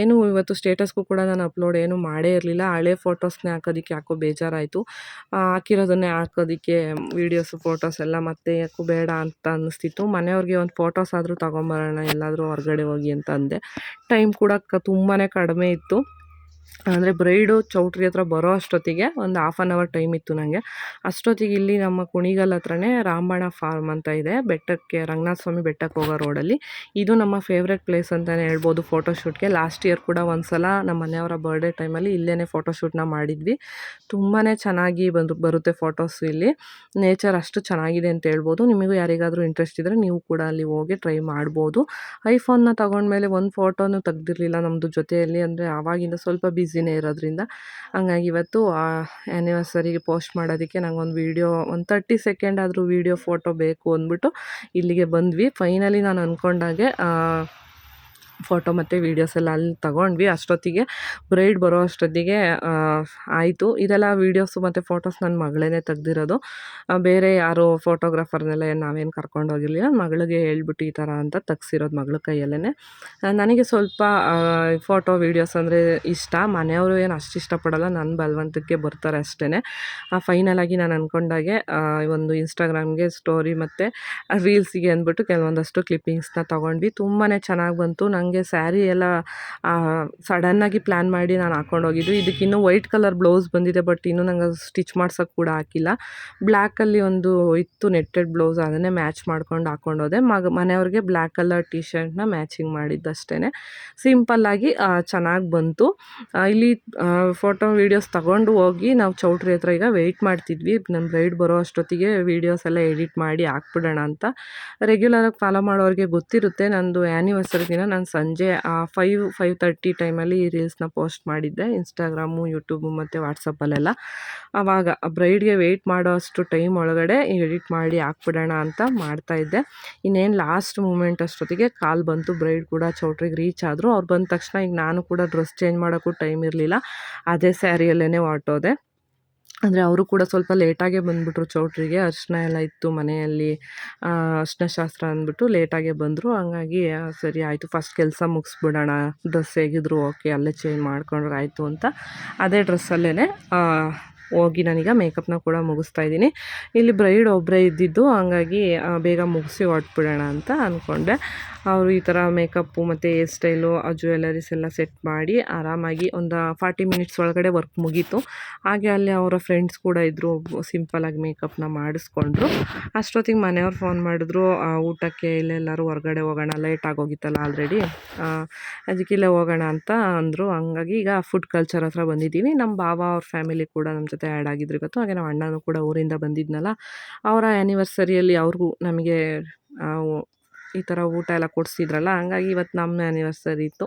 ಏನು ಇವತ್ತು ಸ್ಟೇಟಸ್ಗೂ ಕೂಡ ನಾನು ಅಪ್ಲೋಡ್ ಏನು ಮಾಡೇ ಇರಲಿಲ್ಲ. ಹಳೆ ಫೋಟೋಸ್ನೇ ಹಾಕೋದಕ್ಕೆ ಯಾಕೋ ಬೇಜಾರಾಯಿತು. ಹಾಕಿರೋದನ್ನೇ ಹಾಕೋದಕ್ಕೆ ವೀಡಿಯೋಸು, ಫೋಟೋಸ್ ಎಲ್ಲ ಮತ್ತೆ ಯಾಕೋ ಬೇಡ ಅಂತ ಅನ್ನಿಸ್ತಿತ್ತು ಮನೆಯವ್ರಿಗೆ ಒಂದು ಫೋಟೋಸ್ ಆದರೂ ತೊಗೊಂಬರೋಣ, ಎಲ್ಲಾದರೂ ಹೊರಗಡೆ ಹೋಗಿ ಅಂತ ಅಂದೆ. ಟೈಮ್ ಕೂಡ ತುಂಬಾ ಕಡಿಮೆ ಇತ್ತು. ಅಂದರೆ ಬ್ರೈಡು ಚೌಟ್ರಿ ಹತ್ರ ಬರೋ ಅಷ್ಟೊತ್ತಿಗೆ ಒಂದು ಹಾಫ್ ಆನ್ ಅವರ್ ಟೈಮ್ ಇತ್ತು ನನಗೆ ಅಷ್ಟೊತ್ತಿಗೆ ಇಲ್ಲಿ ನಮ್ಮ ಕುಣಿಗಲ್ ಹತ್ರನೇ ರಾಮಬಾಣ ಫಾರ್ಮ್ ಅಂತ ಇದೆ, ಬೆಟ್ಟಕ್ಕೆ, ರಂಗನಾಥ ಸ್ವಾಮಿ ಬೆಟ್ಟಕ್ಕೆ ಹೋಗೋ ರೋಡಲ್ಲಿ ಇದು ನಮ್ಮ ಫೇವ್ರೆಟ್ ಪ್ಲೇಸ್ ಅಂತಲೇ ಹೇಳ್ಬೋದು ಫೋಟೋಶೂಟ್ಗೆ ಲಾಸ್ಟ್ ಇಯರ್ ಕೂಡ ಒಂದು ಸಲ ನಮ್ಮ ಮನೆಯವರ ಬರ್ಡೇ ಟೈಮಲ್ಲಿ ಇಲ್ಲೇ ಫೋಟೋಶೂಟ್ನ ಮಾಡಿದ್ವಿ. ತುಂಬಾ ಚೆನ್ನಾಗಿ ಬಂದು, ಬರುತ್ತೆ ಫೋಟೋಸು ಇಲ್ಲಿ. ನೇಚರ್ ಅಷ್ಟು ಚೆನ್ನಾಗಿದೆ ಅಂತ ಹೇಳ್ಬೋದು. ನಿಮಗೂ ಯಾರಿಗಾದರೂ ಇಂಟ್ರೆಸ್ಟ್ ಇದ್ದರೆ ನೀವು ಕೂಡ ಅಲ್ಲಿ ಹೋಗಿ ಟ್ರೈ ಮಾಡ್ಬೋದು. ಐಫೋನ್ನ ತಗೊಂಡ್ಮೇಲೆ ಒಂದು ಫೋಟೋನು ತೆಗ್ದಿರಲಿಲ್ಲ ನಮ್ಮದು ಜೊತೆಯಲ್ಲಿ. ಅಂದರೆ ಆವಾಗಿಂದ ಸ್ವಲ್ಪ ಬ್ಯುಸಿನೇ ಇರೋದ್ರಿಂದ. ಹಂಗಾಗಿ ಇವತ್ತು ಆ್ಯನಿವರ್ಸರಿಗೆ ಪೋಸ್ಟ್ ಮಾಡೋದಕ್ಕೆ ನಂಗೊಂದು ವೀಡಿಯೋ ಒಂದು ತರ್ಟಿ ಸೆಕೆಂಡ್ ಆದರೂ ವೀಡಿಯೋ ಫೋಟೋ ಬೇಕು ಅಂದ್ಬಿಟ್ಟು ಇಲ್ಲಿಗೆ ಬಂದ್ವಿ. ಫೈನಲಿ ನಾನು ಅಂದ್ಕೊಂಡಾಗೆ ಫೋಟೋ ಮತ್ತು ವೀಡಿಯೋಸ್ ಎಲ್ಲ ಅಲ್ಲಿ ತಗೊಂಡ್ವಿ. ಅಷ್ಟೊತ್ತಿಗೆ ಬ್ರೈಡ್ ಬರೋ ಅಷ್ಟೊತ್ತಿಗೆ ಆಯಿತು. ಇದೆಲ್ಲ ವೀಡಿಯೋಸು ಮತ್ತು ಫೋಟೋಸ್ ನನ್ನ ಮಗಳೇ ತೆಗ್ದಿರೋದು. ಬೇರೆ ಯಾರು ಫೋಟೋಗ್ರಾಫರ್ನೆಲ್ಲ ನಾವೇನು ಕರ್ಕೊಂಡು ಹೋಗಿರಲಿಲ್ಲ. ಮಗಳಿಗೆ ಹೇಳ್ಬಿಟ್ಟು ಈ ಥರ ಅಂತ ತೆಗ್ಸಿರೋದು ಮಗಳ ಕೈಯಲ್ಲೇ ನನಗೆ ಸ್ವಲ್ಪ ಫೋಟೋ ವೀಡಿಯೋಸ್ ಅಂದರೆ ಇಷ್ಟ. ಮನೆಯವರು ಏನು ಅಷ್ಟು ಇಷ್ಟಪಡಲ್ಲ. ನನ್ನ ಬಲವಂತಕ್ಕೆ ಬರ್ತಾರೆ ಅಷ್ಟೇ ಫೈನಲಾಗಿ ನಾನು ಅಂದ್ಕೊಂಡಾಗೆ ಒಂದು ಇನ್ಸ್ಟಾಗ್ರಾಮ್ಗೆ ಸ್ಟೋರಿ ಮತ್ತು ರೀಲ್ಸಿಗೆ ಅಂದ್ಬಿಟ್ಟು ಕೆಲವೊಂದಷ್ಟು ಕ್ಲಿಪ್ಪಿಂಗ್ಸ್ನ ತೊಗೊಂಡ್ವಿ. ತುಂಬಾ ಚೆನ್ನಾಗಿ ಬಂತು. ನಂಗೆ ನನಗೆ ಸ್ಯಾರಿ ಎಲ್ಲ ಸಡನ್ನಾಗಿ ಪ್ಲ್ಯಾನ್ ಮಾಡಿ ನಾನು ಹಾಕ್ಕೊಂಡೋಗಿದ್ದು ಇದಕ್ಕೆ ಇನ್ನೂ ವೈಟ್ ಕಲರ್ ಬ್ಲೌಸ್ ಬಂದಿದೆ ಬಟ್ ಇನ್ನೂ ನಂಗೆ ಸ್ಟಿಚ್ ಮಾಡ್ಸೋಕ್ಕೆ ಕೂಡ ಹಾಕಿಲ್ಲ. ಬ್ಲ್ಯಾಕಲ್ಲಿ ಒಂದು ಇತ್ತು ನೆಟ್ಟೆಡ್ ಬ್ಲೌಸ್ ಅದನ್ನೇ ಮ್ಯಾಚ್ ಮಾಡ್ಕೊಂಡು ಹಾಕ್ಕೊಂಡೋದೆ ಮಗ, ಮನೆಯವ್ರಿಗೆ ಬ್ಲ್ಯಾಕ್ ಕಲರ್ ಟಿ ಶರ್ಟ್ನ ಮ್ಯಾಚಿಂಗ್ ಮಾಡಿದ್ದಷ್ಟೇ ಸಿಂಪಲ್ಲಾಗಿ ಚೆನ್ನಾಗಿ ಬಂತು. ಇಲ್ಲಿ ಫೋಟೋ ವೀಡಿಯೋಸ್ ತಗೊಂಡು ಹೋಗಿ ನಾವು ಚೌಟ್ರಿ ಹತ್ರ ಈಗ ವೆಯ್ಟ್ ಮಾಡ್ತಿದ್ವಿ. ನಮ್ಮ ಬ್ರೈಡ್ ಬರೋ ಅಷ್ಟೊತ್ತಿಗೆ ವೀಡಿಯೋಸ್ ಎಲ್ಲ ಎಡಿಟ್ ಮಾಡಿ ಹಾಕ್ಬಿಡೋಣ ಅಂತ. ರೆಗ್ಯುಲರಾಗಿ ಫಾಲೋ ಮಾಡೋರಿಗೆ ಗೊತ್ತಿರುತ್ತೆ. ನಂದು ಆ್ಯನಿವರ್ಸರಿ ದಿನ ನಾನು ಸಂಜೆ ಫೈವ್ ಫೈವ್ ತರ್ಟಿ ಟೈಮಲ್ಲಿ ಈ ರೀಲ್ಸ್ನ ಪೋಸ್ಟ್ ಮಾಡಿದ್ದೆ. ಇನ್ಸ್ಟಾಗ್ರಾಮು ಯೂಟ್ಯೂಬು ಮತ್ತು ವಾಟ್ಸಪ್ಪಲ್ಲೆಲ್ಲ ಆವಾಗ ಬ್ರೈಡ್ಗೆ ವೆಯ್ಟ್ ಮಾಡೋ ಅಷ್ಟು ಟೈಮ್ ಒಳಗಡೆ ಎಡಿಟ್ ಮಾಡಿ ಹಾಕ್ಬಿಡೋಣ ಅಂತ ಮಾಡ್ತಾಯಿದ್ದೆ ಇನ್ನೇನು ಲಾಸ್ಟ್ ಮೂಮೆಂಟ್ ಅಷ್ಟೊತ್ತಿಗೆ ಕಾಲ್ ಬಂತು. ಬ್ರೈಡ್ ಕೂಡ ಚೌಟ್ರಿಗೆ ರೀಚ್ ಆದರು. ಅವ್ರು ಬಂದ ತಕ್ಷಣ ಈಗ ನಾನು ಕೂಡ ಡ್ರೆಸ್ ಚೇಂಜ್ ಮಾಡೋಕ್ಕೂ ಟೈಮ್ ಇರಲಿಲ್ಲ. ಅದೇ ಸ್ಯಾರಿಯಲ್ಲೇ ಹೊರಟೋದೆ. ಅಂದರೆ ಅವರು ಕೂಡ ಸ್ವಲ್ಪ ಲೇಟಾಗೇ ಬಂದುಬಿಟ್ರು ಚೌಟ್ರಿಗೆ. ಅರಿಶಿಣ ಎಲ್ಲ ಇತ್ತು ಮನೆಯಲ್ಲಿ. ಅರಿಶಿನ ಶಾಸ್ತ್ರ ಅಂದ್ಬಿಟ್ಟು ಲೇಟಾಗೇ ಬಂದರು. ಹಂಗಾಗಿ ಸರಿ ಆಯಿತು, ಫಸ್ಟ್ ಕೆಲಸ ಮುಗಿಸ್ಬಿಡೋಣ. ಡ್ರೆಸ್ ಹೇಗಿದ್ರು ಓಕೆ, ಅಲ್ಲೇ ಚೇಂಜ್ ಮಾಡ್ಕೊಂಡ್ರೆ ಆಯಿತು ಅಂತ ಅದೇ ಡ್ರೆಸ್ಸಲ್ಲೇ ಹೋಗಿ ನಾನೀಗ ಮೇಕಪ್ನ ಕೂಡ ಮುಗಿಸ್ತಾ ಇದ್ದೀನಿ. ಇಲ್ಲಿ ಬ್ರೈಡ್ ಒಬ್ಬರೇ ಇದ್ದಿದ್ದು, ಹಂಗಾಗಿ ಬೇಗ ಮುಗಿಸಿ ಹೊಟ್ಬಿಡೋಣ ಅಂತ ಅಂದ್ಕೊಂಡೆ ಅವರು ಈ ಥರ ಮೇಕಪ್ಪು ಮತ್ತು ಹೇರ್ ಸ್ಟೈಲು, ಆ ಜ್ಯುವೆಲರೀಸ್ ಎಲ್ಲ ಸೆಟ್ ಮಾಡಿ ಆರಾಮಾಗಿ ಒಂದು ಫಾರ್ಟಿ ಮಿನಿಟ್ಸ್ ಒಳಗಡೆ ವರ್ಕ್ ಮುಗೀತು. ಹಾಗೆ ಅಲ್ಲಿ ಅವರ ಫ್ರೆಂಡ್ಸ್ ಕೂಡ ಇದ್ದರು ಸಿಂಪಲಾಗಿ ಮೇಕಪ್ನ ಮಾಡಿಸ್ಕೊಂಡ್ರು. ಅಷ್ಟೊತ್ತಿಗೆ ಮನೆಯವ್ರು ಫೋನ್ ಮಾಡಿದ್ರು ಊಟಕ್ಕೆ ಇಲ್ಲೆಲ್ಲರೂ ಹೊರಗಡೆ ಹೋಗೋಣ ಲೇಟ್ ಆಗೋಗಿತ್ತಲ್ಲ ಆಲ್ರೆಡಿ ಅದಕ್ಕೆ ಇಲ್ಲೇ ಹೋಗೋಣ ಅಂತ ಅಂದರು. ಹಂಗಾಗಿ ಈಗ ಫುಡ್ ಕಲ್ಚರ್ ಹತ್ರ ಬಂದಿದ್ದೀವಿ ನಮ್ಮ ಬಾವ ಅವ್ರ ಫ್ಯಾಮಿಲಿ ಕೂಡ ನಮ್ಮ ಜೊತೆ ಆ್ಯಡ್ ಆಗಿದ್ರು ಇವತ್ತು. ಹಾಗೆ ನಮ್ಮ ಅಣ್ಣನೂ ಕೂಡ ಊರಿಂದ ಬಂದಿದ್ನಲ್ಲ, ಅವರ ಆ್ಯನಿವರ್ಸರಿಯಲ್ಲಿ ಅವ್ರಿಗೂ ನಮಗೆ ಈ ಥರ ಊಟ ಎಲ್ಲ ಕೊಡಿಸಿದ್ರಲ್ಲ, ಹಂಗಾಗಿ ಇವತ್ತು ನಮ್ಮ ಆ್ಯನಿವರ್ಸರಿ ಇತ್ತು.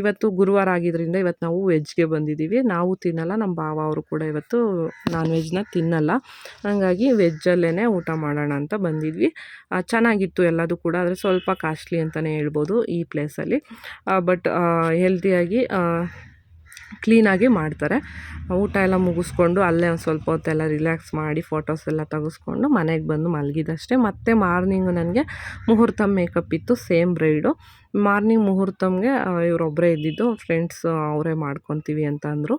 ಇವತ್ತು ಗುರುವಾರ ಆಗಿದ್ದರಿಂದ ಇವತ್ತು ನಾವು ವೆಜ್ಗೆ ಬಂದಿದ್ದೀವಿ. ನಾವು ತಿನ್ನಲ್ಲ, ನಮ್ಮ ಭಾವ ಅವರು ಕೂಡ ಇವತ್ತು ನಾನ್ ವೆಜ್ನ ತಿನ್ನಲ್ಲ. ಹಂಗಾಗಿ ವೆಜ್ಜಲ್ಲೇ ಊಟ ಮಾಡೋಣ ಅಂತ ಬಂದಿದ್ವಿ. ಚೆನ್ನಾಗಿತ್ತು ಎಲ್ಲದು ಕೂಡ, ಆದರೆ ಸ್ವಲ್ಪ ಕಾಸ್ಟ್ಲಿ ಅಂತಲೇ ಹೇಳ್ಬೋದು ಈ ಪ್ಲೇಸಲ್ಲಿ ಬಟ್ ಹೆಲ್ತಿಯಾಗಿ ಕ್ಲೀನಾಗಿ ಮಾಡ್ತಾರೆ. ಊಟ ಎಲ್ಲ ಮುಗಿಸ್ಕೊಂಡು ಅಲ್ಲೇ ಒಂದು ಸ್ವಲ್ಪ ಹೊತ್ತೆಲ್ಲ ರಿಲ್ಯಾಕ್ಸ್ ಮಾಡಿ ಫೋಟೋಸ್ ಎಲ್ಲ ತೆಗೆಸ್ಕೊಂಡು ಮನೆಗೆ ಬಂದು ಮಲಗಿದಷ್ಟೇ. ಮತ್ತೆ ಮಾರ್ನಿಂಗು ನನಗೆ ಮುಹೂರ್ತಮ್ ಮೇಕಪ್ ಇತ್ತು ಸೇಮ್ ಬ್ರೈಡು ಮಾರ್ನಿಂಗ್ ಮುಹೂರ್ತಮ್ಗೆ ಇವರೊಬ್ಬರೇ ಇದ್ದಿದ್ದು ಫ್ರೆಂಡ್ಸ್ ಅವರೇ ಮಾಡ್ಕೊತೀವಿ ಅಂತ ಅಂದರು.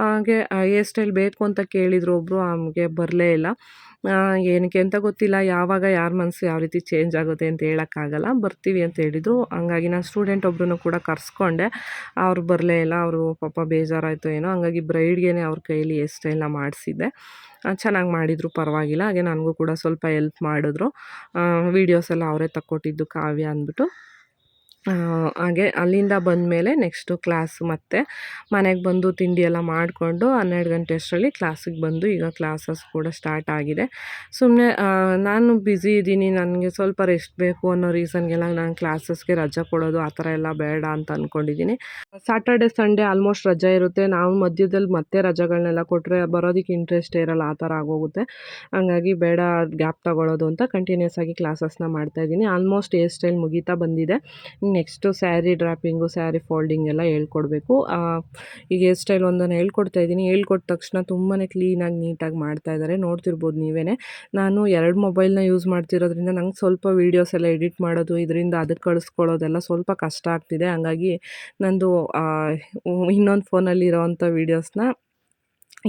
ಹಾಗೆ ಹೇರ್ ಸ್ಟೈಲ್ ಬೇಕು ಅಂತ ಕೇಳಿದ್ರು ಒಬ್ಬರು ನಮಗೆ ಬರಲೇ ಇಲ್ಲ. ಏನಕ್ಕೆ ಅಂತ ಗೊತ್ತಿಲ್ಲ. ಯಾವಾಗ ಯಾರ ಮನಸ್ಸು ಯಾವ ರೀತಿ ಚೇಂಜ್ ಆಗುತ್ತೆ ಅಂತ ಹೇಳೋಕ್ಕಾಗಲ್ಲ. ಬರ್ತೀವಿ ಅಂತ ಹೇಳಿದರು. ಹಂಗಾಗಿ ನಾನು ಸ್ಟೂಡೆಂಟ್ ಒಬ್ಬರನ್ನು ಕೂಡ ಕರೆಸ್ಕೊಂಡೆ. ಅವ್ರು ಬರಲೇ ಇಲ್ಲ. ಅವರು ಪಾಪ ಬೇಜಾರಾಯಿತು ಏನೋ. ಹಂಗಾಗಿ ಬ್ರೈಡ್ಗೆ ಅವ್ರ ಕೈಯಲ್ಲಿ ಎಷ್ಟೆಲ್ಲ ಮಾಡಿಸಿದ್ದೆ. ಚೆನ್ನಾಗಿ ಮಾಡಿದರು. ಪರವಾಗಿಲ್ಲ. ಹಾಗೆ ನನಗೂ ಕೂಡ ಸ್ವಲ್ಪ ಹೆಲ್ಪ್ ಮಾಡಿದ್ರು. ವೀಡಿಯೋಸ್ ಎಲ್ಲ ಅವರೇ ತಕ್ಕೊಟ್ಟಿದ್ದು ಕಾವ್ಯ ಅಂದ್ಬಿಟ್ಟು. ಹಾಗೆ ಅಲ್ಲಿಂದ ಬಂದಮೇಲೆ ನೆಕ್ಸ್ಟು ಕ್ಲಾಸು ಮತ್ತೆ ಮನೆಗೆ ಬಂದು ತಿಂಡಿ ಎಲ್ಲ ಮಾಡಿಕೊಂಡು ಹನ್ನೆರಡು ಗಂಟೆ ಅಷ್ಟರಲ್ಲಿ ಕ್ಲಾಸಿಗೆ ಬಂದು ಈಗ ಕ್ಲಾಸಸ್ ಕೂಡ ಸ್ಟಾರ್ಟ್ ಆಗಿದೆ. ಸುಮ್ಮನೆ ನಾನು ಬ್ಯುಸಿ ಇದ್ದೀನಿ, ನನಗೆ ಸ್ವಲ್ಪ ರೆಸ್ಟ್ ಬೇಕು ಅನ್ನೋ ರೀಸನ್ಗೆಲ್ಲ ನಾನು ಕ್ಲಾಸಸ್ಗೆ ರಜೆ ಕೊಡೋದು ಆ ಥರ ಎಲ್ಲ ಬೇಡ ಅಂತ ಅಂದ್ಕೊಂಡಿದ್ದೀನಿ ಸ್ಯಾಟರ್ಡೆ ಸಂಡೇ ಆಲ್ಮೋಸ್ಟ್ ರಜೆ ಇರುತ್ತೆ. ನಾವು ಮಧ್ಯದಲ್ಲಿ ಮತ್ತೆ ರಜೆಗಳನ್ನೆಲ್ಲ ಕೊಟ್ಟರೆ ಬರೋದಕ್ಕೆ ಇಂಟ್ರೆಸ್ಟ್ ಇರಲ್ಲ, ಆ ಥರ ಆಗೋಗುತ್ತೆ. ಹಂಗಾಗಿ ಬೇಡ ಗ್ಯಾಪ್ ತಗೊಳ್ಳೋದು ಅಂತ ಕಂಟಿನ್ಯೂಸ್ ಆಗಿ ಕ್ಲಾಸಸ್ನ ಮಾಡ್ತಾಯಿದ್ದೀನಿ ಆಲ್ಮೋಸ್ಟ್ ಹೇರ್ ಸ್ಟೈಲ್ ಮುಗೀತಾ ಬಂದಿದೆ. Next sari draping sari folding ಎಲ್ಲ ಹೇಳ್ಕೊಡ್ಬೇಕು. ಈಗ ಹೇರ್ ಸ್ಟೈಲ್ ಒಂದನ್ನು ಹೇಳ್ಕೊಡ್ತಾ ಇದ್ದೀನಿ. ಹೇಳ್ಕೊಟ್ಟ ತಕ್ಷಣ ತುಂಬಾ ಕ್ಲೀನಾಗಿ ನೀಟಾಗಿ ಮಾಡ್ತಾ ಇದ್ದಾರೆ. ನೋಡ್ತಿರ್ಬೋದು ನೀವೇ ನಾನು ಎರಡು ಮೊಬೈಲ್ನ ಯೂಸ್ ಮಾಡ್ತಿರೋದ್ರಿಂದ ನಂಗೆ ಸ್ವಲ್ಪ ವೀಡಿಯೋಸ್ ಎಲ್ಲ ಎಡಿಟ್ ಮಾಡೋದು, ಇದರಿಂದ ಅದಕ್ಕೆ ಕಳಿಸ್ಕೊಳ್ಳೋದೆಲ್ಲ ಸ್ವಲ್ಪ ಕಷ್ಟ ಆಗ್ತಿದೆ. ಹಾಗಾಗಿ ನಂದು ಇನ್ನೊಂದು ಫೋನಲ್ಲಿ ಇರೋವಂಥ ವೀಡಿಯೋಸ್ನ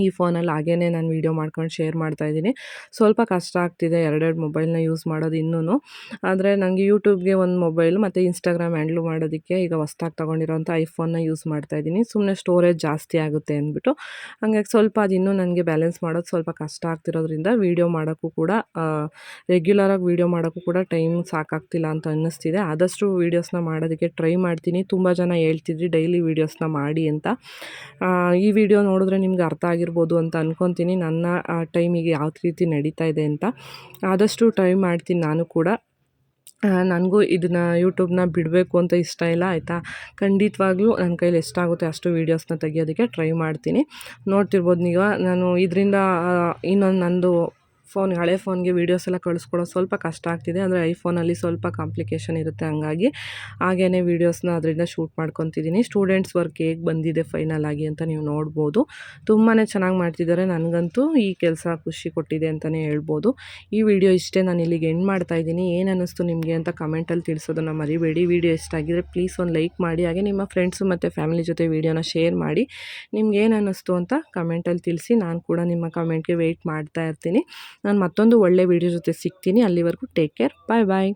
ಈ ಫೋನಲ್ಲಿ ಹಾಗೇ ನಾನು ವೀಡಿಯೋ ಮಾಡ್ಕೊಂಡು ಶೇರ್ ಮಾಡ್ತಾಯಿದ್ದೀನಿ ಸ್ವಲ್ಪ ಕಷ್ಟ ಆಗ್ತಿದೆ ಎರಡೆರಡು ಮೊಬೈಲ್ನ ಯೂಸ್ ಮಾಡೋದು ಇನ್ನೂ ಆದರೆ ನನಗೆ ಯೂಟ್ಯೂಬ್ಗೆ ಒಂದು ಮೊಬೈಲ್ ಮತ್ತು ಇನ್ಸ್ಟಾಗ್ರಾಮ್ ಹ್ಯಾಂಡ್ಲು ಮಾಡೋದಕ್ಕೆ ಈಗ ಹೊಸ್ದಾಗಿ ತೊಗೊಂಡಿರೋಂಥ ಐಫೋನ್ನ ಯೂಸ್ ಮಾಡ್ತಾಯಿದ್ದೀನಿ ಸುಮ್ಮನೆ ಸ್ಟೋರೇಜ್ ಜಾಸ್ತಿ ಆಗುತ್ತೆ ಅಂದ್ಬಿಟ್ಟು. ಹಂಗಾಗಿ ಸ್ವಲ್ಪ ಅದು ಇನ್ನೂ ನನಗೆ ಬ್ಯಾಲೆನ್ಸ್ ಮಾಡೋದು ಸ್ವಲ್ಪ ಕಷ್ಟ ಆಗ್ತಿರೋದ್ರಿಂದ ವೀಡಿಯೋ ಮಾಡೋಕ್ಕೂ ಕೂಡ ರೆಗ್ಯುಲರಾಗಿ ವೀಡಿಯೋ ಮಾಡೋಕ್ಕೂ ಕೂಡ ಟೈಮ್ ಸಾಕಾಗ್ತಿಲ್ಲ ಅಂತ ಅನ್ನಿಸ್ತಿದೆ. ಆದಷ್ಟು ವೀಡಿಯೋಸ್ನ ಮಾಡೋದಕ್ಕೆ ಟ್ರೈ ಮಾಡ್ತೀನಿ. ತುಂಬ ಜನ ಹೇಳ್ತಿದ್ರಿ ಡೈಲಿ ವೀಡಿಯೋಸ್ನ ಮಾಡಿ ಅಂತ. ಈ ವಿಡಿಯೋ ನೋಡಿದ್ರೆ ನಿಮ್ಗೆ ಅರ್ಥ ಆಗಿರ್ಬೋದು ಅಂತ ಅಂದ್ಕೊತೀನಿ ನನ್ನ, ಆ ಟೈಮಿಗೆ ಯಾವ ರೀತಿ ನಡೀತಾ ಇದೆ ಅಂತ ಆದಷ್ಟು ಟ್ರೈ ಮಾಡ್ತೀನಿ ನಾನು ಕೂಡ. ನನಗೂ ಇದನ್ನು ಯೂಟ್ಯೂಬ್ನ ಬಿಡಬೇಕು ಅಂತ ಇಷ್ಟ ಇಲ್ಲ, ಆಯಿತಾ? ಖಂಡಿತವಾಗ್ಲೂ ನನ್ನ ಕೈಲಿ ಎಷ್ಟಾಗುತ್ತೆ ಅಷ್ಟು ವೀಡಿಯೋಸ್ನ ತೆಗಿಯೋದಕ್ಕೆ ಟ್ರೈ ಮಾಡ್ತೀನಿ. ನೋಡ್ತಿರ್ಬೋದು ನೀವು, ನಾನು ಇದರಿಂದ ಇನ್ನೊಂದು ನಂದು ಫೋನ್, ಹಳೆ ಫೋನ್ಗೆ ವೀಡಿಯೋಸ್ ಎಲ್ಲ ಕಳಿಸ್ಕೊಡೋದು ಸ್ವಲ್ಪ ಕಷ್ಟ ಆಗ್ತಿದೆ. ಅಂದರೆ ಐಫೋನಲ್ಲಿ ಸ್ವಲ್ಪ ಕಾಂಪ್ಲಿಕೇಶನ್ ಇರುತ್ತೆ ಹಂಗಾಗಿ. ಹಾಗೇ ವೀಡಿಯೋಸ್ನ ಅದರಿಂದ ಶೂಟ್ ಮಾಡ್ಕೊತಿದ್ದೀನಿ ಸ್ಟೂಡೆಂಟ್ಸ್ ವರ್ಕ್ ಹೇಗೆ ಬಂದಿದೆ ಫೈನಲ್ ಆಗಿ ಅಂತ ನೀವು ನೋಡ್ಬೋದು. ತುಂಬಾ ಚೆನ್ನಾಗಿ ಮಾಡ್ತಿದ್ದಾರೆ ನನಗಂತೂ. ಈ ಕೆಲಸ ಖುಷಿ ಕೊಟ್ಟಿದೆ ಅಂತಲೇ ಹೇಳ್ಬೋದು. ಈ ವಿಡಿಯೋ ಇಷ್ಟೇ ನಾನು ಇಲ್ಲಿಗೆ ಎಂಡ್ ಮಾಡ್ತಾ ಇದ್ದೀನಿ. ಏನು ಅನ್ನಿಸ್ತು ನಿಮಗೆ ಅಂತ ಕಮೆಂಟಲ್ಲಿ ತಿಳಿಸೋದನ್ನು ಮರಿಬೇಡಿ. ವಿಡಿಯೋ ಇಷ್ಟ ಆಗಿದ್ರೆ ಪ್ಲೀಸ್ ಒಂದು ಲೈಕ್ ಮಾಡಿ. ಹಾಗೆ ನಿಮ್ಮ ಫ್ರೆಂಡ್ಸು ಮತ್ತು ಫ್ಯಾಮಿಲಿ ಜೊತೆ ವೀಡಿಯೋನ ಶೇರ್ ಮಾಡಿ. ನಿಮ್ಗೆ ಏನು ಅನ್ನಿಸ್ತು ಅಂತ ಕಮೆಂಟಲ್ಲಿ ತಿಳಿಸಿ. ನಾನು ಕೂಡ ನಿಮ್ಮ ಕಮೆಂಟ್ಗೆ ವೆಯ್ಟ್ ಮಾಡ್ತಾ ಇರ್ತೀನಿ. ನಾನು ಮತ್ತೊಂದು ಒಳ್ಳೆ ವೀಡಿಯೋ ಜೊತೆ ಸಿಗ್ತೀನಿ. ಅಲ್ಲಿವರೆಗೂ ಟೇಕ್ ಕೇರ್ ಬಾಯ್ ಬಾಯ್